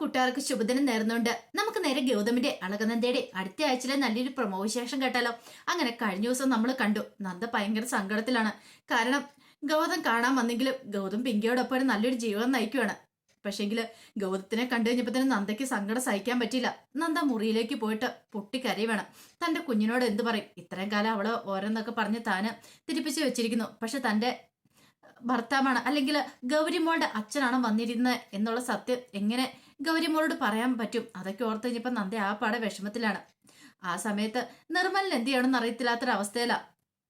കൂട്ടുകാർക്ക് ശുഭദിനം നേർന്നുണ്ട് നമുക്ക് നേരെ ഗൗതമിന്റെ അളകനന്ദയുടെ അടുത്ത ആഴ്ചയിലെ നല്ലൊരു പ്രമോ വിശേഷം കേട്ടാലോ. അങ്ങനെ കഴിഞ്ഞ ദിവസം നമ്മൾ കണ്ടു നന്ദ ഭയങ്കര സങ്കടത്തിലാണ്. കാരണം ഗൗതം കാണാൻ വന്നെങ്കിലും ഗൗതം പിങ്കിയോടൊപ്പം ഒരു നല്ലൊരു ജീവിതം നയിക്കുവാണ്. പക്ഷേങ്കിൽ ഗൗതത്തിനെ കണ്ടു കഴിഞ്ഞപ്പോൾ തന്നെ നന്ദയ്ക്ക് സങ്കടം സഹിക്കാൻ പറ്റിയില്ല. നന്ദ മുറിയിലേക്ക് പോയിട്ട് പൊട്ടിക്കരയുവാണ് തന്റെ കുഞ്ഞിനോട് എന്ത് പറയും? ഇത്രയും കാലം അവൾ ഓരോന്നൊക്കെ പറഞ്ഞ് താന് തിരിപ്പിച്ചു വെച്ചിരിക്കുന്നു. പക്ഷെ തന്റെ ഭർത്താവാണ്. അല്ലെങ്കിൽ ഗൗരിമോളുടെ അച്ഛനാണ് വന്നിരുന്നത് എന്നുള്ള സത്യം എങ്ങനെ ഗൗരിമോളോട് പറയാൻ പറ്റും? അതൊക്കെ ഓർത്ത് കഴിഞ്ഞപ്പോൾ നന്ദ ആ പാടെ വിഷമത്തിലാണ്. ആ സമയത്ത് നിർമ്മലിന് എന്ത് ചെയ്യണമെന്ന് അറിയത്തില്ലാത്തൊരവസ്ഥയിലാ.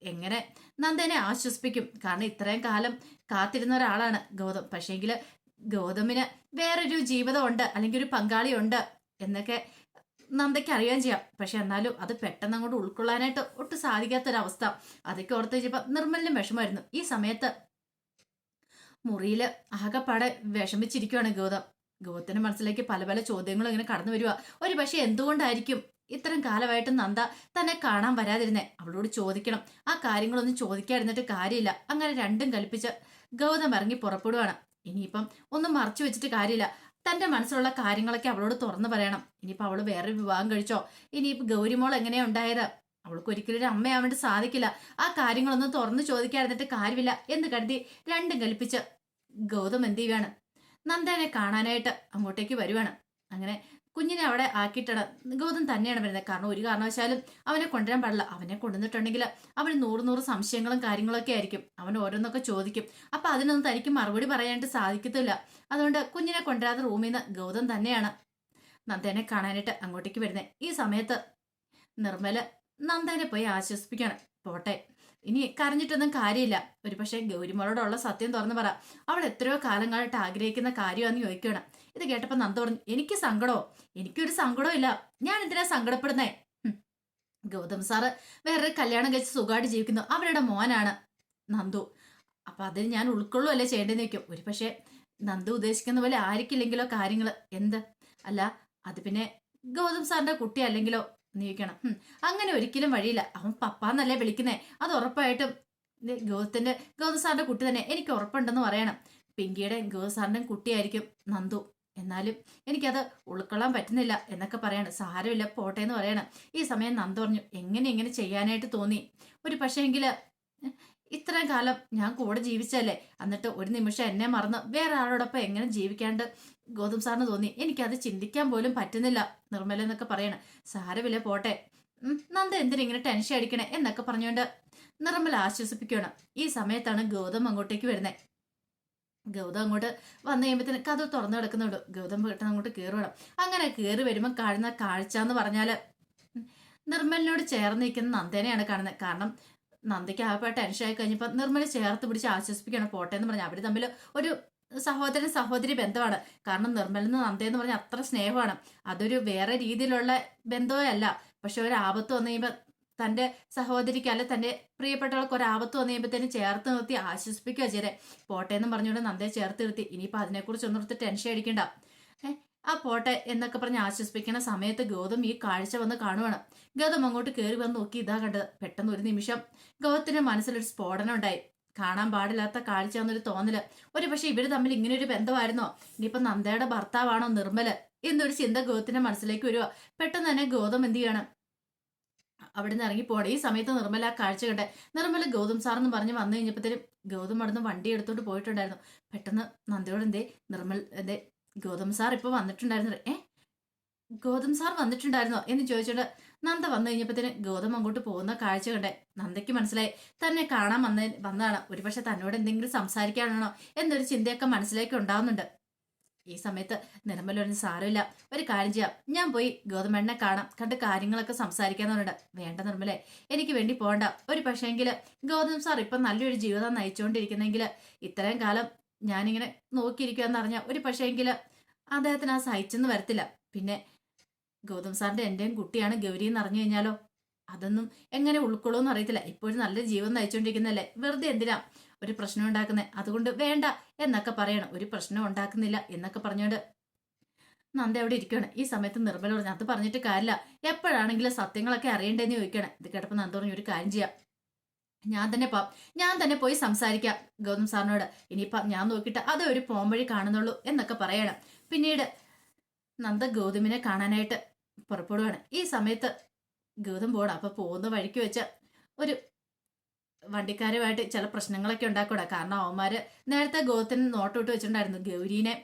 എങ്ങനെ? നന്ദനെ ആശ്വസിപ്പിക്കും. കാരണം ഇത്രയും കാലം കാത്തിരുന്ന ഒരാളാണ് ഗൗതം. പക്ഷേങ്കിൽ ഗൗതമിന് വേറൊരു ജീവിതമുണ്ട് അല്ലെങ്കിൽ ഒരു പങ്കാളിയുണ്ട് എന്നൊക്കെ നന്ദയ്ക്ക് അറിയാൻ ചെയ്യാം. പക്ഷെ എന്നാലും അത് പെട്ടെന്ന് അങ്ങോട്ട് ഉൾക്കൊള്ളാനായിട്ട് ഒട്ടും സാധിക്കാത്തൊരവസ്ഥ. അതൊക്കെ ഓർത്ത് കഴിഞ്ഞപ്പോൾ നിർമ്മലിനും വിഷമമായിരുന്നു. ഈ സമയത്ത് മുറിയിൽ ആകെപ്പാടെ വിഷമിച്ചിരിക്കുവാണ് ഗൗതം. ഗൗതത്തിന്റെ മനസ്സിലേക്ക് പല പല ചോദ്യങ്ങളും ഇങ്ങനെ കടന്നു വരിക ഒരു പക്ഷെ എന്തുകൊണ്ടായിരിക്കും ഇത്രയും കാലമായിട്ട് നന്ദ തന്നെ കാണാൻ വരാതിരുന്നേ? അവളോട് ചോദിക്കണം. ആ കാര്യങ്ങളൊന്നും ചോദിക്കാതിരുന്നിട്ട് കാര്യമില്ല. അങ്ങനെ രണ്ടും കൽപ്പിച്ച് ഗൗതം ഇറങ്ങി പുറപ്പെടുവാണ്. ഇനിയിപ്പം ഒന്നും മറച്ചു വെച്ചിട്ട് കാര്യമില്ല. തന്റെ മനസ്സിലുള്ള കാര്യങ്ങളൊക്കെ അവളോട് തുറന്നു പറയണം. ഇനിയിപ്പോൾ അവൾ വേറെ വിവാഹം കഴിച്ചോ? ഇനിയിപ്പോൾ ഗൗരിമോൾ എങ്ങനെയാ ഉണ്ടായത്? അവൾക്ക് ഒരിക്കലും ഒരു അമ്മയാവേണ്ടി സാധിക്കില്ല. ആ കാര്യങ്ങളൊന്നും തുറന്നു ചോദിക്കാതിരുന്നിട്ട് കാര്യമില്ല എന്ന് കരുതി രണ്ടും കൽപ്പിച്ച് ഗൗതം എന്ത് ചെയ്യുകയാണ് നന്ദനെ കാണാനായിട്ട് അങ്ങോട്ടേക്ക് വരുവാണ്. അങ്ങനെ കുഞ്ഞിനെ അവിടെ ആക്കിയിട്ടാണ് ഗൗതം തന്നെയാണ് വരുന്നത്. കാരണം ഒരു കാരണവശാലും അവനെ കൊണ്ടുവരാൻ പാടില്ല. അവനെ കൊണ്ടുവന്നിട്ടുണ്ടെങ്കിൽ അവന് നൂറ് നൂറ് സംശയങ്ങളും കാര്യങ്ങളൊക്കെ ആയിരിക്കും. അവൻ ഓരോന്നൊക്കെ ചോദിക്കും. അപ്പൊ അതിനൊന്നും തനിക്ക് മറുപടി പറയാനായിട്ട് സാധിക്കത്തില്ല. അതുകൊണ്ട് കുഞ്ഞിനെ കൊണ്ടുവരാതെ റൂമിൽ നിന്ന് ഗൗതം തന്നെയാണ് നന്ദനെ കാണാനായിട്ട് അങ്ങോട്ടേക്ക് വരുന്നത്. ഈ സമയത്ത് നിർമ്മല നന്ദനെ പോയി ആശ്വസിപ്പിക്കണം പോട്ടെ. ഇനി കരഞ്ഞിട്ടൊന്നും കാര്യമില്ല. ഒരു പക്ഷേ ഗൗരിമോളോടുള്ള സത്യം തുറന്നു പറ. അവൾ എത്രയോ കാലങ്ങളായിട്ട് ആഗ്രഹിക്കുന്ന കാര്യമാണെന്ന് ചോദിക്കണം ഇത് കേട്ടപ്പോൾ നന്ദ പറഞ്ഞു എനിക്ക് സങ്കടമോ? എനിക്കൊരു സങ്കടവും ഇല്ല. ഞാൻ എന്തിനാ സങ്കടപ്പെടുന്നേ. ഗൗതം സാറ് വേറൊരു കല്യാണം കഴിച്ച് സുഖമായിട്ട് ജീവിക്കുന്നു. അവരുടെ മോനാണ് നന്ദു. അപ്പൊ അതിന് ഞാൻ ഉൾക്കൊള്ളുമല്ലേ ചെയ്യേണ്ടതെന്ന് നിൽക്കും ഒരു പക്ഷേ നന്ദു ഉദ്ദേശിക്കുന്ന പോലെ ആയിരിക്കില്ലെങ്കിലോ കാര്യങ്ങൾ എന്ത്? അല്ല അത് പിന്നെ ഗൗതം സാറിന്റെ കുട്ടി അല്ലെങ്കിലോ? നീക്കണം. അങ്ങനെ ഒരിക്കലും വഴിയില്ല. അവൻ പപ്പാന്നല്ലേ വിളിക്കുന്നേ. അത് ഉറപ്പായിട്ടും ഗൗതത്തിന്റെ ഗൗതം സാറിന്റെ കുട്ടി തന്നെ. എനിക്ക് ഉറപ്പുണ്ടെന്ന് പറയണം. പിങ്കിയുടെ ഗൗതം സാറിന്റെ കുട്ടിയായിരിക്കും നന്ദു. എന്നാലും എനിക്കത് ഉൾക്കൊള്ളാൻ പറ്റുന്നില്ല എന്നൊക്കെ പറയാണ്. സാരമില്ല പോട്ടെ എന്ന് പറയണം. ഈ സമയം നന്ദു പറഞ്ഞു എങ്ങനെ എങ്ങനെ ചെയ്യാനായിട്ട് തോന്നി? ഒരു പക്ഷേങ്കിൽ ഇത്രയും കാലം ഞാൻ കൂടെ ജീവിച്ചല്ലേ എന്നിട്ട് ഒരു നിമിഷം എന്നെ മറന്ന് വേറെ ആളോടൊപ്പം എങ്ങനെ ജീവിക്കാണ്ട് ഗൗതം സാറിന് തോന്നി. എനിക്കത് ചിന്തിക്കാൻ പോലും പറ്റുന്നില്ല. നിർമ്മല എന്നൊക്കെ പറയണം. സാരമില്ല പോട്ടെ. നന്ദ എന്തിനാ ഇങ്ങനെ ടെൻഷൻ അടിക്കണേ എന്നൊക്കെ പറഞ്ഞുകൊണ്ട് നിർമ്മല ആശ്വസിപ്പിക്കണം ഈ സമയത്താണ് ഗൗതം അങ്ങോട്ടേക്ക് വരുന്നത് ഗൗതം അങ്ങോട്ട് വന്നു കഴിയുമ്പോഴത്തേന് കഥ തുറന്നു കിടക്കുന്നുണ്ട്. ഗൗതം പെട്ടെന്ന് അങ്ങോട്ട് കയറി വേണം അങ്ങനെ കയറി വരുമ്പോൾ കാണുന്ന കാഴ്ച എന്ന് പറഞ്ഞാൽ നിർമ്മലിനോട് ചേർന്ന് നിൽക്കുന്ന നന്ദേനെയാണ് കാണുന്നത്. കാരണം നന്ദയ്ക്ക് ആകെ ടെൻഷൻ ആയി കഴിഞ്ഞപ്പോൾ നിർമ്മല ചേർത്ത് പിടിച്ച് ആശ്വസിപ്പിക്കണം പോട്ടെ എന്ന് പറഞ്ഞാൽ അവർ തമ്മിൽ ഒരു സഹോദരൻ സഹോദരി ബന്ധമാണ്. കാരണം നിർമ്മലെന്ന് നന്ദയെന്ന് പറഞ്ഞാൽ അത്ര സ്നേഹമാണ്. അതൊരു വേറെ രീതിയിലുള്ള ബന്ധമേ അല്ല പക്ഷെ ഒരു ആപത്ത് വന്നു കഴിയുമ്പോൾ തന്റെ സഹോദരിക്ക് അല്ലെ തന്റെ പ്രിയപ്പെട്ടവൾക്ക് ഒരു ആപത്ത് വന്നു കഴിയുമ്പോഴത്തേനും ചേർത്ത് നിർത്തി ആശ്വസിപ്പിക്കുക ചേരെ പോട്ടെ എന്ന് പറഞ്ഞുകൊണ്ട് നന്ദയെ ചേർത്ത് നിർത്തി. ഇനിയിപ്പോൾ അതിനെക്കുറിച്ച് ഒന്നിടത്ത് ടെൻഷൻ അടിക്കണ്ട. ആ പോട്ടെ എന്നൊക്കെ പറഞ്ഞ് ആശ്വസിപ്പിക്കുന്ന സമയത്ത് ഗൗതം ഈ കാഴ്ച വന്ന് കാണുവാണ്. ഗൗതം അങ്ങോട്ട് കയറി വന്ന് നോക്കി ഇതാ കണ്ടത്. പെട്ടെന്ന് ഒരു നിമിഷം ഗൗതത്തിന്റെ മനസ്സിലൊരു സ്ഫോടനം ഉണ്ടായി. കാണാൻ പാടില്ലാത്ത കാഴ്ച എന്നൊരു തോന്നൽ. ഒരു പക്ഷെ ഇവർ തമ്മിൽ ഇങ്ങനെ ഒരു ബന്ധമായിരുന്നോ? ഇനിയിപ്പൊ നന്ദയുടെ ഭർത്താവാണോ നിർമ്മൽ? എന്നൊരു ചിന്ത ഗോതത്തിന്റെ മനസ്സിലേക്ക് വരുവോ. പെട്ടെന്ന് തന്നെ ഗോതം എന്ത് ചെയ്യണം? അവിടെ ഇറങ്ങി പോകണം ഈ സമയത്ത് നിർമ്മല ആ കാഴ്ച കണ്ടേ നിർമ്മല ഗൗതം എന്ന് പറഞ്ഞ് വന്നു കഴിഞ്ഞപ്പോഴത്തേനും ഗൗതം അവിടുന്ന് വണ്ടി എടുത്തോണ്ട് പോയിട്ടുണ്ടായിരുന്നു. പെട്ടെന്ന് നന്ദയോട് എന്തേ? നിർമ്മൽ എന്തേ? ഗൗതം സാർ ഇപ്പൊ വന്നിട്ടുണ്ടായിരുന്നു? ഏ? ഗൗതം സാർ വന്നിട്ടുണ്ടായിരുന്നോ? എന്ന് ചോദിച്ചോണ്ട് നന്ദ വന്നു കഴിഞ്ഞപ്പോഴത്തേന് ഗൗതം അങ്ങോട്ട് പോകുന്ന കാഴ്ച കണ്ടേ. നന്ദയ്ക്ക് മനസ്സിലായി. തന്നെ കാണാൻ വന്ന വന്നതാണ്. ഒരുപക്ഷെ തന്നോട് എന്തെങ്കിലും സംസാരിക്കാനാണോ എന്നൊരു ചിന്തയൊക്കെ മനസ്സിലേക്ക് ഉണ്ടാവുന്നുണ്ട്. ഈ സമയത്ത് നിലമ്പലൊരു സാരമില്ല. ഒരു കാര്യം ചെയ്യാം. ഞാൻ പോയി ഗൗതമണ്ണനെ കാണാം. കണ്ട് കാര്യങ്ങളൊക്കെ സംസാരിക്കാന്നുണ്ട് വേണ്ട നിർമ്മലേ എനിക്ക് വേണ്ടി പോകണ്ട. ഒരു പക്ഷേങ്കിൽ ഗൗതം സാർ ഇപ്പം നല്ലൊരു ജീവിതം നയിച്ചുകൊണ്ടിരിക്കുന്നെങ്കിൽ ഇത്രയും കാലം ഞാനിങ്ങനെ നോക്കിയിരിക്കുക എന്നറിഞ്ഞ ഒരു പക്ഷേങ്കിൽ അദ്ദേഹത്തിന് ആ സഹിച്ചെന്ന് വരത്തില്ല. പിന്നെ ഗൗതം സാറിന്റെ എന്റെയും കുട്ടിയാണ് ഗൗരി എന്ന് അറിഞ്ഞു കഴിഞ്ഞാലോ? അതൊന്നും എങ്ങനെ ഉൾക്കൊള്ളുമെന്ന് അറിയത്തില്ല. ഇപ്പോഴും നല്ല ജീവൻ നയിച്ചുകൊണ്ടിരിക്കുന്നല്ലേ വെറുതെ എന്തിനാ ഒരു പ്രശ്നം ഉണ്ടാക്കുന്നത് അതുകൊണ്ട് വേണ്ട എന്നൊക്കെ പറയണം. ഒരു പ്രശ്നം ഉണ്ടാക്കുന്നില്ല എന്നൊക്കെ പറഞ്ഞുകൊണ്ട് നന്ദ അവിടെ ഇരിക്കുകയാണ്. ഈ സമയത്ത് നിർമ്മല പറഞ്ഞു അത് പറഞ്ഞിട്ട് കാര്യമില്ല. എപ്പോഴാണെങ്കിലും സത്യങ്ങളൊക്കെ അറിയണ്ടെന്ന് ചോദിക്കണം ഇത് കേട്ടപ്പോൾ നന്ദ പറഞ്ഞു ഒരു കാര്യം ചെയ്യാം. ഞാൻ തന്നെ പാ ഞാൻ തന്നെ പോയി സംസാരിക്കാം ഗൗതം സാറിനോട്. ഇനിയിപ്പം ഞാൻ നോക്കിയിട്ട് അത് ഒരു പോംവഴി കാണുന്നുള്ളൂ എന്നൊക്കെ പറയണം. പിന്നീട് നന്ദ ഗൗതമിനെ കാണാനായിട്ട് പുറപ്പെടുവാണ്. ഈ സമയത്ത് ഗൗതം പോകണം അപ്പൊ പോകുന്ന വഴിക്ക് വെച്ച ഒരു വണ്ടിക്കാരുമായിട്ട് ചില പ്രശ്നങ്ങളൊക്കെ ഉണ്ടാക്കൂടാ. കാരണം അവന്മാര് നേരത്തെ ഗൗതത്തിന് നോട്ടോട്ട് വെച്ചിട്ടുണ്ടായിരുന്നു. ഗൗരീനെ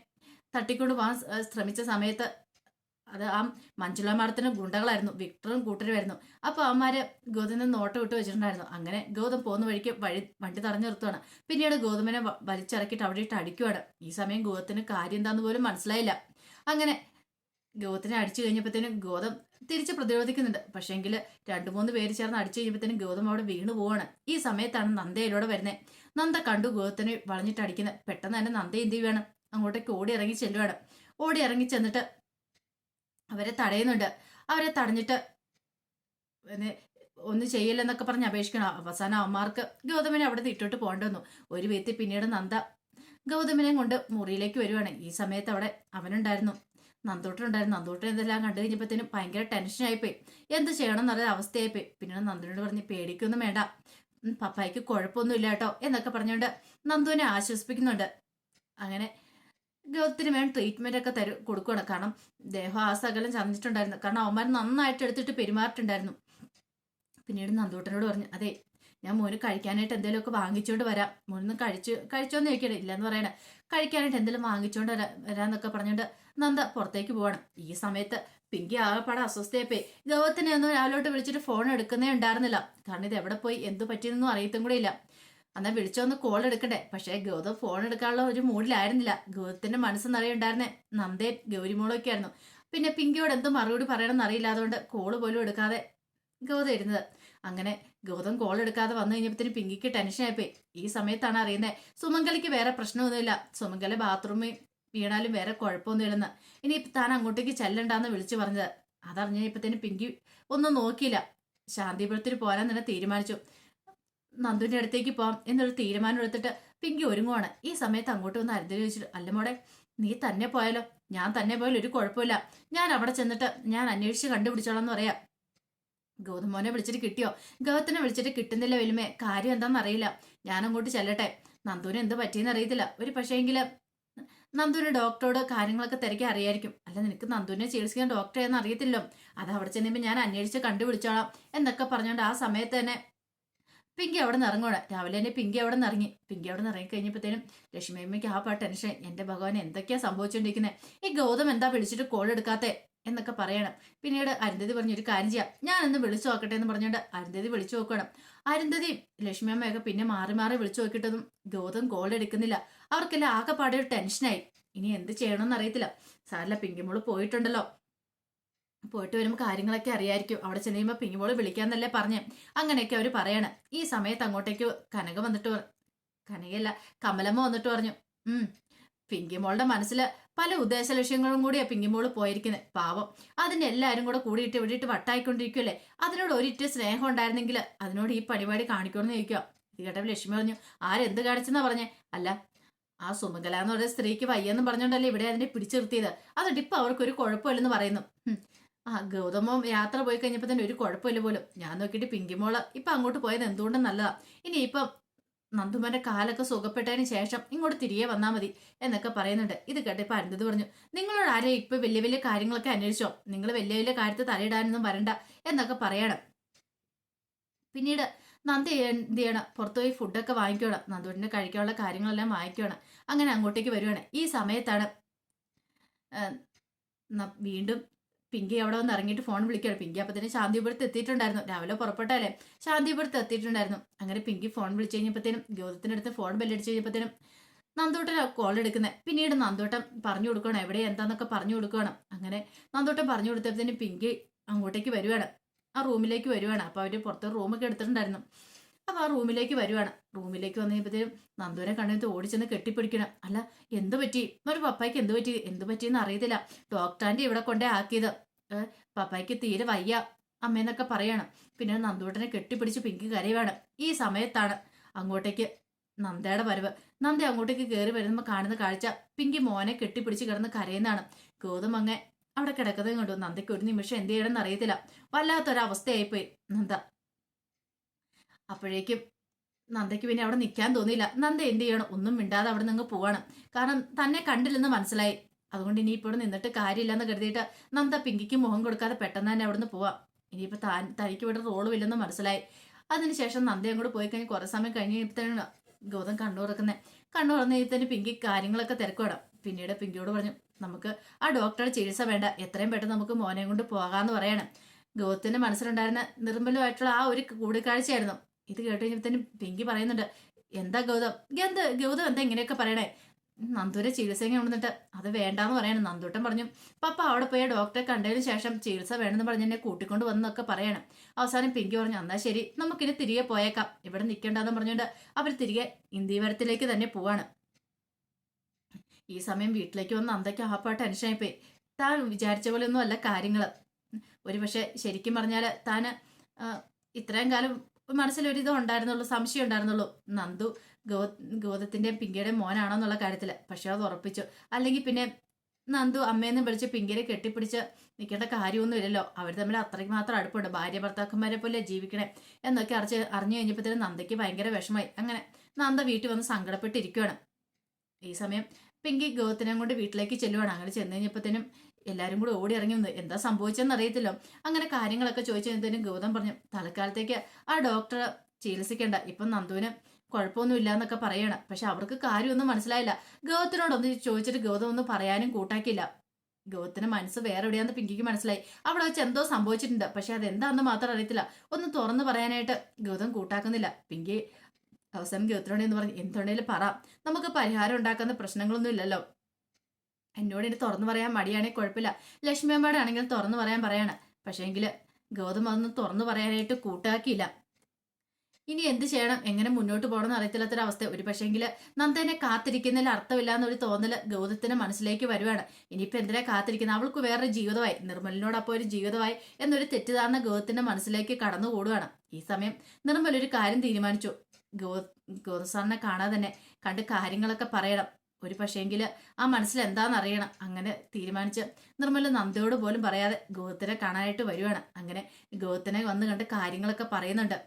തട്ടിക്കൊണ്ട് പോകാൻ ശ്രമിച്ച സമയത്ത് അത് ആ മഞ്ജുള മാഡത്തിന് ഗുണ്ടകളായിരുന്നു. വിക്ടറും കൂട്ടരുമായിരുന്നു. അപ്പൊ അവന്മാര് ഗൗതമിനെ നോട്ടം വിട്ട് വെച്ചിട്ടുണ്ടായിരുന്നു. അങ്ങനെ ഗൗതം പോകുന്ന വഴിക്ക് വഴി വണ്ടി തടഞ്ഞു നിർത്തുവാണ്. പിന്നീട് ഗൗതമിനെ വലിച്ചിറക്കിയിട്ട് അവിടെ ഇട്ട് അടിക്കുവാണ്. ഈ സമയം ഗൗതത്തിന് കാര്യം എന്താന്ന് പോലും മനസ്സിലായില്ല. അങ്ങനെ ഗൗതത്തിനെ അടിച്ചു കഴിഞ്ഞപ്പോഴത്തേനും ഗോതം തിരിച്ച് പ്രതിരോധിക്കുന്നുണ്ട്. പക്ഷേങ്കിൽ രണ്ടു മൂന്ന് പേര് ചേർന്ന് അടിച്ചു കഴിഞ്ഞപ്പോഴത്തേനും ഗോതം അവിടെ വീണു പോവാണ്. ഈ സമയത്താണ് നന്ദയിലൂടെ വരുന്നത് നന്ദ കണ്ടു ഗോതത്തിനെ വളഞ്ഞിട്ട് അടിക്കുന്നത് പെട്ടെന്ന് തന്നെ നന്ദ എന്ത് ചെയ്യുകയാണ് അങ്ങോട്ടേക്ക് ഓടി ഇറങ്ങി ചെല്ലുവാണ്. ഓടി ഇറങ്ങി ചെന്നിട്ട് അവരെ തടയുന്നുണ്ട്. അവരെ തടഞ്ഞിട്ട് പിന്നെ ഒന്നും ചെയ്യില്ലെന്നൊക്കെ പറഞ്ഞ് അപേക്ഷിക്കണം. അവസാനം അവന്മാർക്ക് ഗൗതമിനെ അവിടെ ഇട്ടിട്ട് പോകേണ്ടി വന്നു. ഒരു വ്യക്തി പിന്നീട് നന്ദ ഗൗതമിനെയും കൊണ്ട് മുറിയിലേക്ക് വരുവാണ്. ഈ സമയത്ത് അവിടെ അവനുണ്ടായിരുന്നു. നന്ദോട്ടുണ്ടായിരുന്നു നന്ദോട്ടൻ എന്തെല്ലാം കണ്ടു കഴിഞ്ഞപ്പോഴത്തേനും ഭയങ്കര ടെൻഷനായിപ്പോയി എന്ത് ചെയ്യണം എന്നുള്ള അവസ്ഥയായിപ്പോയി. പിന്നെ നന്ദനോട് പറഞ്ഞ് പേടിക്കൊന്നും വേണ്ട. പപ്പായ്ക്ക് കുഴപ്പമൊന്നും ഇല്ല കേട്ടോ എന്നൊക്കെ പറഞ്ഞുകൊണ്ട് നന്ദുവിനെ ആശ്വസിപ്പിക്കുന്നുണ്ട്. അങ്ങനെ ഗൗത്തിന് വേണ്ട ട്രീറ്റ്മെന്റ് ഒക്കെ തരും കൊടുക്കണം കാരണം ദേഹം ആ സകലം ചതഞ്ഞിട്ടുണ്ടായിരുന്നു. കാരണം അവന്മാർ നന്നായിട്ട് എടുത്തിട്ട് പെരുമാറിയിട്ടുണ്ടായിരുന്നു. പിന്നീട് നന്ദൂട്ടനോട് പറഞ്ഞു അതെ ഞാൻ മോന് കഴിക്കാനായിട്ട് എന്തെങ്കിലുമൊക്കെ വാങ്ങിച്ചോണ്ട് വരാം. മോനൊന്ന് കഴിച്ചു കഴിച്ചോന്ന് ചോദിക്കണേ ഇല്ലെന്ന് പറയണേ കഴിക്കാനായിട്ട് എന്തെങ്കിലും വാങ്ങിച്ചോണ്ട് വരാ വരാന്നൊക്കെ പറഞ്ഞുകൊണ്ട് നന്ദ പുറത്തേക്ക് പോകണം ഈ സമയത്ത് പിങ്കി ആകെപ്പാടെ അസ്വസ്ഥയായിപ്പോയി. തന്നെ ഒന്നും രാവിലോട്ട് വിളിച്ചിട്ട് ഫോൺ എടുക്കുന്നേ ഉണ്ടായിരുന്നില്ല. കാരണം ഇത് എവിടെ പോയി എന്തു പറ്റിയെന്നൊന്നും അറിയത്തും കൂടെ ഇല്ല. എന്നാൽ വിളിച്ചൊന്ന് കോൾ എടുക്കണ്ടേ. പക്ഷേ ഗൗതം ഫോൺ എടുക്കാനുള്ള ഒരു മൂഡിലായിരുന്നില്ല. ഗൗതത്തിന്റെ മനസ്സ് നിറയുണ്ടായിരുന്നേ നന്ദേ ഗൗരിമോളൊക്കെ ആയിരുന്നു. പിന്നെ പിങ്കിയോട് എന്ത് മറുപടി പറയണമെന്ന് അറിയില്ലാതുകൊണ്ട് കോൾ പോലും എടുക്കാതെ ഗൗതം ഇരുന്നത്. അങ്ങനെ ഗൗതം കോൾ എടുക്കാതെ വന്നു കഴിഞ്ഞപ്പോഴത്തേന് പിങ്കിക്ക് ടെൻഷൻ ആയിപ്പോയി. ഈ സമയത്താണ് അറിയുന്നത് സുമംഗലിക്ക് വേറെ പ്രശ്നമൊന്നുമില്ല. സുമംഗല ബാത്റൂമിൽ വീണാലും വേറെ കുഴപ്പമൊന്നുമില്ലെന്ന്. ഇനി താൻ അങ്ങോട്ടേക്ക് ചെല്ലണ്ടാന്ന് വിളിച്ചു പറഞ്ഞത്. അതറിഞ്ഞപ്പോഴത്തേന് പിങ്കി ഒന്നും നോക്കിയില്ല. ശാന്തിപുരത്തിന് പോരാൻ തന്നെ തീരുമാനിച്ചു. നന്ദുവിന്റെ അടുത്തേക്ക് പോവാം എന്നൊരു തീരുമാനം എടുത്തിട്ട് പിങ്കി ഒരുങ്ങുവാണ്. ഈ സമയത്ത് അങ്ങോട്ട് വന്ന് അരുതി ചോദിച്ചിട്ട് അല്ല മോടെ നീ തന്നെ പോയാലോ? ഞാൻ തന്നെ പോയാലും ഒരു കുഴപ്പമില്ല. ഞാൻ അവിടെ ചെന്നിട്ട് ഞാൻ അന്വേഷിച്ച് കണ്ടുപിടിച്ചോളാം എന്ന് പറയാം. ഗൗതം മോനെ വിളിച്ചിട്ട് കിട്ടിയോ? ഗൗതത്തിനെ വിളിച്ചിട്ട് കിട്ടുന്നില്ല വലുമേ കാര്യം എന്താണെന്ന് അറിയില്ല ഞാൻ അങ്ങോട്ട് ചെല്ലട്ടെ. നന്ദുവിന് എന്ത് പറ്റിയെന്ന് അറിയത്തില്ല. ഒരു പക്ഷേങ്കിൽ നന്ദുവിന് ഡോക്ടറോട് കാര്യങ്ങളൊക്കെ തിരക്കി അറിയായിരിക്കും. അല്ല നിനക്ക് നന്ദുവിനെ ചികിത്സിക്കാൻ ഡോക്ടറെ എന്ന് അറിയത്തില്ലോ. അത് അവിടെ ചെന്നുമ്പോൾ ഞാൻ അന്വേഷിച്ച് കണ്ടുപിടിച്ചോളാം. എന്നൊക്കെ പറഞ്ഞുകൊണ്ട് ആ സമയത്ത് തന്നെ പിങ്കി അവിടെ നിന്ന് രാവിലെ തന്നെ പിങ്കി അവിടെ നിന്ന് ഇറങ്ങി. പിങ്കി അവിടെ നിന്ന് ഇറങ്ങി കഴിഞ്ഞപ്പോഴത്തേനും ലക്ഷ്മിയമ്മയ്ക്ക് ആ പാ ടെൻഷൻ എന്റെ ഭഗവാൻ എന്തൊക്കെയാ സംഭവിച്ചുകൊണ്ടിരിക്കുന്നത് ഈ ഗൗതം എന്താ വിളിച്ചിട്ട് കോൾ എടുക്കാത്തേ? എന്നൊക്കെ പറയണം. പിന്നീട് അരുന്ധതി പറഞ്ഞു ഒരു കാര്യം ചെയ്യാം. ഞാൻ ഒന്ന് വിളിച്ചു നോക്കട്ടെ എന്ന് പറഞ്ഞുകൊണ്ട് അരുന്ധതി വിളിച്ചു നോക്കണം അരുന്ധതി ലക്ഷ്മിയമ്മയൊക്കെ പിന്നെ മാറി മാറി വിളിച്ചു നോക്കിയിട്ടൊന്നും ഗൗതം കോൾ എടുക്കുന്നില്ല. അവർക്കെല്ലാം ആകെപ്പാടെ ഒരു ടെൻഷനായി ഇനി എന്ത് ചെയ്യണമെന്ന് അറിയത്തില്ല. സാറില്ല പിങ്കിമോൾ പോയിട്ടുണ്ടല്ലോ. പോയിട്ട് വരുമ്പോൾ കാര്യങ്ങളൊക്കെ അറിയായിരിക്കും. അവിടെ ചെന്ന് കഴിയുമ്പോൾ പിങ്കിമോൾ വിളിക്കാന്നല്ലേ പറഞ്ഞ്. അങ്ങനെയൊക്കെ അവർ പറയാണ്. ഈ സമയത്ത് അങ്ങോട്ടേക്ക് കനക വന്നിട്ട് കനകയല്ല കമലമ്മ വന്നിട്ട് പറഞ്ഞു ഉം പിങ്കിമോളുടെ മനസ്സിൽ പല ഉദ്ദേശ ലക്ഷ്യങ്ങളും കൂടിയാ പിങ്കിമോൾ പോയിരിക്കുന്നത് പാവം. അതിന് എല്ലാവരും കൂടെ കൂടിയിട്ട് വിടിയിട്ട് വട്ടായിക്കൊണ്ടിരിക്കുമല്ലേ അതിനോട് ഒരിറ്റ് സ്നേഹം ഉണ്ടായിരുന്നെങ്കിൽ അതിനോട് ഈ പരിപാടി കാണിക്കണമെന്ന് ചോദിക്കുക ഇത് കേട്ടപ്പോൾ ലക്ഷ്മി പറഞ്ഞു ആരെന്ത് കാണിച്ചെന്നാ പറഞ്ഞേ? അല്ല ആ സുമകല എന്ന് പറഞ്ഞ സ്ത്രീക്ക് വയ്യെന്ന് പറഞ്ഞോണ്ടല്ലേ ഇവിടെ അതിനെ പിടിച്ചു നിർത്തിയത് അതുകൊണ്ട് ഇപ്പം അവർക്കൊരു കുഴപ്പമില്ലെന്ന് പറയുന്നു. ആ ഗൗതമം യാത്ര പോയി കഴിഞ്ഞപ്പോ തന്നെ ഒരു കുഴപ്പമില്ല പോലും. ഞാൻ നോക്കിയിട്ട് പിങ്കിമോൾ ഇപ്പൊ അങ്ങോട്ട് പോയത് എന്തുകൊണ്ടും നല്ലതാ. ഇനി ഇപ്പം നന്ദുമാന്റെ കാലൊക്കെ സുഖപ്പെട്ടതിന് ശേഷം ഇങ്ങോട്ട് തിരികെ വന്നാൽ മതി എന്നൊക്കെ പറയുന്നുണ്ട്. ഇത് കേട്ടപ്പോ അരുന്നത് പറഞ്ഞു നിങ്ങളോട് ആരെയും ഇപ്പൊ വലിയ വലിയ കാര്യങ്ങളൊക്കെ അന്വേഷിച്ചോ? നിങ്ങൾ വലിയ വലിയ കാര്യത്തിൽ തലയിടാനൊന്നും വരണ്ട എന്നൊക്കെ പറയണം. പിന്നീട് നന്ദി എന്ത് ചെയ്യണം? പുറത്തുപോയി ഫുഡൊക്കെ വാങ്ങിക്കണം. നന്ദുവിന്റെ കഴിക്കാനുള്ള കാര്യങ്ങളെല്ലാം വാങ്ങിക്കണം. അങ്ങനെ അങ്ങോട്ടേക്ക് വരുവാണ്. ഈ സമയത്താണ് വീണ്ടും പിങ്കി അവിടെ വന്ന് ഇറങ്ങിയിട്ട് ഫോൺ വിളിക്കുകയാണ്. പിങ്കി അപ്പത്തിന് ശാന്തിപുരത്ത് എത്തിയിട്ടുണ്ടായിരുന്നു. രാവിലെ പുറപ്പെട്ടല്ലേ ശാന്തിപുരത്ത് എത്തിയിട്ടുണ്ടായിരുന്നു. അങ്ങനെ പിങ്കി ഫോൺ വിളിച്ചു കഴിഞ്ഞപ്പോഴത്തേനും ഗൗതത്തിനടുത്ത് ഫോൺ ബെല്ലടിച്ച് കഴിഞ്ഞപ്പോഴത്തേനും നന്ദോട്ടനാ കോൾ എടുക്കുന്നത് പിന്നീട് നന്ദോട്ടം പറഞ്ഞു കൊടുക്കണം എവിടെ എന്താന്നൊക്കെ പറഞ്ഞു കൊടുക്കണം അങ്ങനെ നന്ദോട്ടം പറഞ്ഞു കൊടുത്തപ്പോഴത്തേനും പിങ്കി അങ്ങോട്ടേക്ക് വരുവാണ്. ആ റൂമിലേക്ക് വരുവാണ്. അപ്പോൾ അവർ പുറത്ത് റൂമൊക്കെ എടുത്തിട്ടുണ്ടായിരുന്നു. അപ്പൊ ആ റൂമിലേക്ക് വരുവാണ്. റൂമിലേക്ക് വന്നു കഴിയുമ്പോഴത്തേനും നന്ദുവിനെ കണ്ണിട്ട് ഓടിച്ചെന്ന് കെട്ടിപ്പിടിക്കണം. അല്ല എന്ത് പറ്റി? ഒരു പപ്പായ്ക്ക് എന്ത് പറ്റി? എന്ത് പറ്റിയെന്ന് അറിയത്തില്ല. ഡോക്ടറാന്റെ ഇവിടെ കൊണ്ടേ ആക്കിയത്. പപ്പായ്ക്ക് തീരെ വയ്യ അമ്മയെന്നൊക്കെ പറയണം. പിന്നെ നന്ദുവേട്ടനെ കെട്ടിപ്പിടിച്ച് പിങ്കി കരയുവാണ്. ഈ സമയത്താണ് അങ്ങോട്ടേക്ക് നന്ദയുടെ വരവ്. നന്ദ അങ്ങോട്ടേക്ക് കയറി വരുമ്പോൾ കാണുന്ന കാഴ്ച പിങ്കി മോനെ കെട്ടിപ്പിടിച്ച് കിടന്ന് കരയുന്നതാണ്. ഗൗതം അങ്ങ് അവിടെ കിടക്കുന്നത് കണ്ടു. നന്ദയ്ക്ക് ഒരു നിമിഷം എന്ത് ചെയ്യണമെന്ന് അറിയത്തില്ല. വല്ലാത്തൊരവസ്ഥയായിപ്പോയി നന്ദ. അപ്പോഴേക്കും നന്ദയ്ക്ക് പിന്നെ അവിടെ നിൽക്കാൻ തോന്നിയില്ല. നന്ദ എന്ത് ചെയ്യണം? ഒന്നും മിണ്ടാതെ അവിടെ നിന്ന് പോവാണ് കാരണം തന്നെ കണ്ടില്ലെന്ന് മനസ്സിലായി. അതുകൊണ്ട് ഇനി ഇപ്പോൾ നിന്നിട്ട് കാര്യമില്ലെന്ന് കരുതിയിട്ട് നന്ദ പിങ്കിക്ക് മുഖം കൊടുക്കാതെ പെട്ടെന്ന് തന്നെ അവിടുന്ന് പോവാം. ഇനിയിപ്പോൾ താൻ തനിക്ക് ഇവിടെ റോളും ഇല്ലെന്ന് മനസ്സിലായി. അതിനുശേഷം നന്ദയും അങ്ങോട്ട് പോയി കഴിഞ്ഞ് കുറേ സമയം കഴിഞ്ഞപ്പോഴത്തേനും ഗൗതം കണ്ണു തുറക്കുന്നത് കണ്ണു തുറന്നു കഴിഞ്ഞാൽ പിങ്കി കാര്യങ്ങളൊക്കെ തിരക്കോടാം പിന്നീട് പിങ്കിയോട് പറഞ്ഞു നമുക്ക് ആ ഡോക്ടറുടെ ചികിത്സ വേണ്ട. എത്രയും പെട്ടെന്ന് നമുക്ക് മോനെയും കൊണ്ട് പോകാമെന്ന് പറയണം. ഗൗതത്തിന്റെ മനസ്സിലുണ്ടായിരുന്ന നിർമ്മലമായിട്ടുള്ള ആ ഒരു കൂടിക്കാഴ്ചയായിരുന്നു. ഇത് കേട്ട് കഴിഞ്ഞപ്പോഴത്തേനും പിങ്കി പറയുന്നുണ്ട് എന്താ ഗൗതം? എന്ത്? ഗൗതം എന്താ ഇങ്ങനെയൊക്കെ പറയണേ? നന്ദുരെ ചികിത്സ കൊണ്ടിട്ട് അത് വേണ്ടാന്ന് പറയണം. നന്ദൂട്ടൻ പറഞ്ഞു പപ്പ അവിടെ പോയ ഡോക്ടറെ കണ്ടതിന് ശേഷം ചികിത്സ വേണമെന്ന് പറഞ്ഞ് എന്നെ കൂട്ടിക്കൊണ്ട് വന്നൊക്കെ പറയണം. അവസാനം പിങ്കി പറഞ്ഞു എന്നാ ശരി നമുക്കിനി തിരികെ പോയേക്കാം. ഇവിടെ നിൽക്കേണ്ടെന്ന് പറഞ്ഞുകൊണ്ട് അവർ തിരികെ ഇന്ത്യവരത്തിലേക്ക് തന്നെ പോവാണ്. ഈ സമയം വീട്ടിലേക്ക് വന്ന് അന്തയ്ക്ക് ആപ്പാ ടെൻഷനായിപ്പോയി താൻ വിചാരിച്ച പോലെ ഒന്നും അല്ല കാര്യങ്ങൾ ഒരു പക്ഷെ ശരിക്കും പറഞ്ഞാൽ താൻ ഇത്രയും കാലം മനസ്സിലൊരിത് ഉണ്ടായിരുന്നുള്ളൂ സംശയം ഉണ്ടായിരുന്നുള്ളൂ. നന്ദു ഗോ ഗോതത്തിന്റെയും പിങ്കയുടെയും മോനാണോ എന്നുള്ള കാര്യത്തിൽ പക്ഷെ അത് ഉറപ്പിച്ചു. അല്ലെങ്കിൽ പിന്നെ നന്ദു അമ്മയെന്ന് വിളിച്ച് പിങ്കിയെ കെട്ടിപ്പിടിച്ച് നിൽക്കേണ്ട കാര്യമൊന്നുമില്ലല്ലോ. അവർ തമ്മിൽ അത്രയ്ക്ക് മാത്രം അടുപ്പുണ്ട്. ഭാര്യ ഭർത്താക്കന്മാരെ പോലെ ജീവിക്കണേ എന്നൊക്കെ അറിച്ച് അറിഞ്ഞു കഴിഞ്ഞപ്പോഴത്തേനും നന്ദയ്ക്ക് ഭയങ്കര വിഷമായി അങ്ങനെ നന്ദ വീട്ടിൽ വന്ന് സങ്കടപ്പെട്ടിരിക്കുകയാണ് ഈ സമയം പിങ്കി ഗോത്തിനെ കൊണ്ട് വീട്ടിലേക്ക് ചെല്ലുവാണ്. അങ്ങനെ ചെന്ന് കഴിഞ്ഞപ്പോഴത്തേനും എല്ലാവരും കൂടെ ഓടി ഇറങ്ങി വന്നു എന്താ സംഭവിച്ചെന്ന് അറിയത്തില്ലോ. അങ്ങനെ കാര്യങ്ങളൊക്കെ ചോദിച്ചു കഴിഞ്ഞതിനും ഗൗതം പറഞ്ഞു തൽക്കാലത്തേക്ക് ആ ഡോക്ടറെ ചികിത്സിക്കേണ്ട. ഇപ്പം നന്ദുവിന് കുഴപ്പമൊന്നുമില്ല എന്നൊക്കെ പറയണം. പക്ഷെ അവർക്ക് കാര്യമൊന്നും മനസ്സിലായില്ല. ഗൗതത്തിനോടൊന്ന് ചോദിച്ചിട്ട് ഗൗതം ഒന്നും പറയാനും കൂട്ടാക്കിയില്ല. ഗൗതത്തിന് മനസ്സ് വേറെ എവിടെയാന്ന് പിങ്കിക്ക് മനസ്സിലായി. അവിടെ വെച്ച് എന്തോ സംഭവിച്ചിട്ടുണ്ട്. പക്ഷെ അതെന്താന്ന് മാത്രം അറിയത്തില്ല. ഒന്ന് തുറന്നു പറയാനായിട്ട് ഗൗതം കൂട്ടാക്കുന്നില്ല. പിങ്കി അവസാനം ഗൗതത്തിനോട് എന്ന് പറഞ്ഞു എന്തുണ്ടെങ്കിലും പറ. നമുക്ക് പരിഹാരം ഉണ്ടാക്കുന്ന പ്രശ്നങ്ങളൊന്നും ഇല്ലല്ലോ. എന്നോട് ഇനി തുറന്നു പറയാൻ മടിയാണെങ്കിൽ കുഴപ്പമില്ല. ലക്ഷ്മി അമ്മയുടെ തുറന്നു പറയാൻ പറയാണ്. പക്ഷേ എങ്കിൽ ഗൗതം അതൊന്നും തുറന്നു പറയാനായിട്ട് കൂട്ടാക്കിയില്ല. ഇനി എന്ത് ചെയ്യണം? എങ്ങനെ മുന്നോട്ട് പോകണമെന്ന് അറിയത്തില്ലാത്തൊരവസ്ഥ. ഒരു പക്ഷേങ്കിൽ നന്ദനെ കാത്തിരിക്കുന്നതിൽ അർത്ഥമില്ല എന്നൊരു തോന്നൽ ഗൗതത്തിന് മനസ്സിലേക്ക് വരുവാണ്. ഇനിയിപ്പോൾ എന്തിനാ കാത്തിരിക്കുന്നത് അവൾക്ക് വേറൊരു ജീവിതമായി. നിർമ്മലിനോടൊപ്പം ഒരു ജീവിതമായി എന്നൊരു തെറ്റിദ്ധാരണ ഗൗതത്തിന്റെ മനസ്സിലേക്ക് കടന്നുകൂടുവാണ്. ഈ സമയം നിർമ്മൽ ഒരു കാര്യം തീരുമാനിച്ചു. ഗോ ഗൗതസാറിനെ കാണാതെ തന്നെ കണ്ട് കാര്യങ്ങളൊക്കെ പറയണം. ഒരു പക്ഷേങ്കിൽ ആ മനസ്സിൽ എന്താണെന്ന് അറിയണം അങ്ങനെ തീരുമാനിച്ച് നിർമ്മല നന്ദയോട് പോലും പറയാതെ ഗോത്തിനെ കാണാനായിട്ട് വരുവാണ്. അങ്ങനെ ഗോത്തിനെ വന്ന് കണ്ട് കാര്യങ്ങളൊക്കെ പറയുന്നുണ്ട്.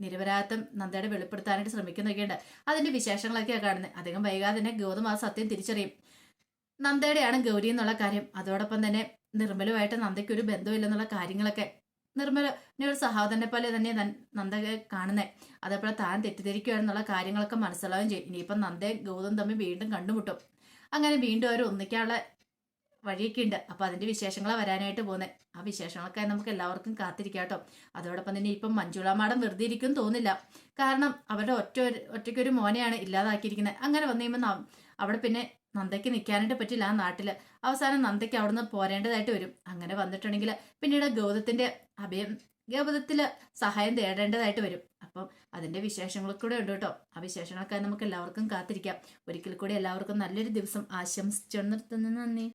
നിരപരാധത്വം നന്ദയുടെ വെളിപ്പെടുത്താനായിട്ട് ശ്രമിക്കുന്നൊക്കെയുണ്ട്. അതിന്റെ വിശേഷങ്ങളൊക്കെയാണ് കാണുന്നത് അദ്ദേഹം വൈകാതെ തന്നെ ഗൗതം ആ സത്യം തിരിച്ചറിയും. നന്ദയുടെയാണ് ഗൗരി എന്നുള്ള കാര്യം. അതോടൊപ്പം തന്നെ നിർമ്മലുമായിട്ട് നന്ദയ്ക്ക് ഒരു ബന്ധമില്ലെന്നുള്ള കാര്യങ്ങളൊക്കെ നിർമ്മല ഒരു സഹോദരനെ പോലെ തന്നെ നന്ദയെ കാണുന്നത് അതേപോലെ താൻ തെറ്റിദ്ധരിക്കുകയാണെന്നുള്ള കാര്യങ്ങളൊക്കെ മനസ്സിലാവുകയും ചെയ്യും. ഇനിയിപ്പം നന്ദയും ഗൗതം തമ്മിൽ വീണ്ടും കണ്ടുമുട്ടും. അങ്ങനെ വീണ്ടും അവർ ഒന്നിക്കാനുള്ള വഴിയൊക്കെ ഉണ്ട് അപ്പൊ അതിന്റെ വിശേഷങ്ങളാണ് വരാനായിട്ട് പോകുന്നത് ആ വിശേഷങ്ങളൊക്കെ നമുക്ക് എല്ലാവർക്കും കാത്തിരിക്കാം കേട്ടോ. അതോടൊപ്പം തന്നെ ഇപ്പം മഞ്ജുള മാഡം വെറുതെ ഇരിക്കും തോന്നില്ല കാരണം അവരുടെ ഒറ്റ ഒറ്റയ്ക്കൊരു മോനെയാണ് ഇല്ലാതാക്കിയിരിക്കുന്നത്. അങ്ങനെ വന്നു കഴിയുമ്പോൾ അവിടെ പിന്നെ നന്ദയ്ക്ക് നിൽക്കാനായിട്ട് പറ്റില്ല ആ നാട്ടിൽ അവസാനം നന്ദയ്ക്ക് അവിടുന്ന് പോരേണ്ടതായിട്ട് വരും. അങ്ങനെ വന്നിട്ടുണ്ടെങ്കിൽ പിന്നീട് ഗൗതത്തിന്റെ അഭയം ഗൗതത്തിൽ സഹായം തേടേണ്ടതായിട്ട് വരും. അപ്പം അതിന്റെ വിശേഷങ്ങളൊക്കെ കൂടെ ഉണ്ട് കേട്ടോ. ആ വിശേഷങ്ങളൊക്കെ നമുക്ക് എല്ലാവർക്കും കാത്തിരിക്കാം. ഒരിക്കൽ കൂടി എല്ലാവർക്കും നല്ലൊരു ദിവസം ആശംസിച്ചു നിർത്തുന്നു നന്ദി.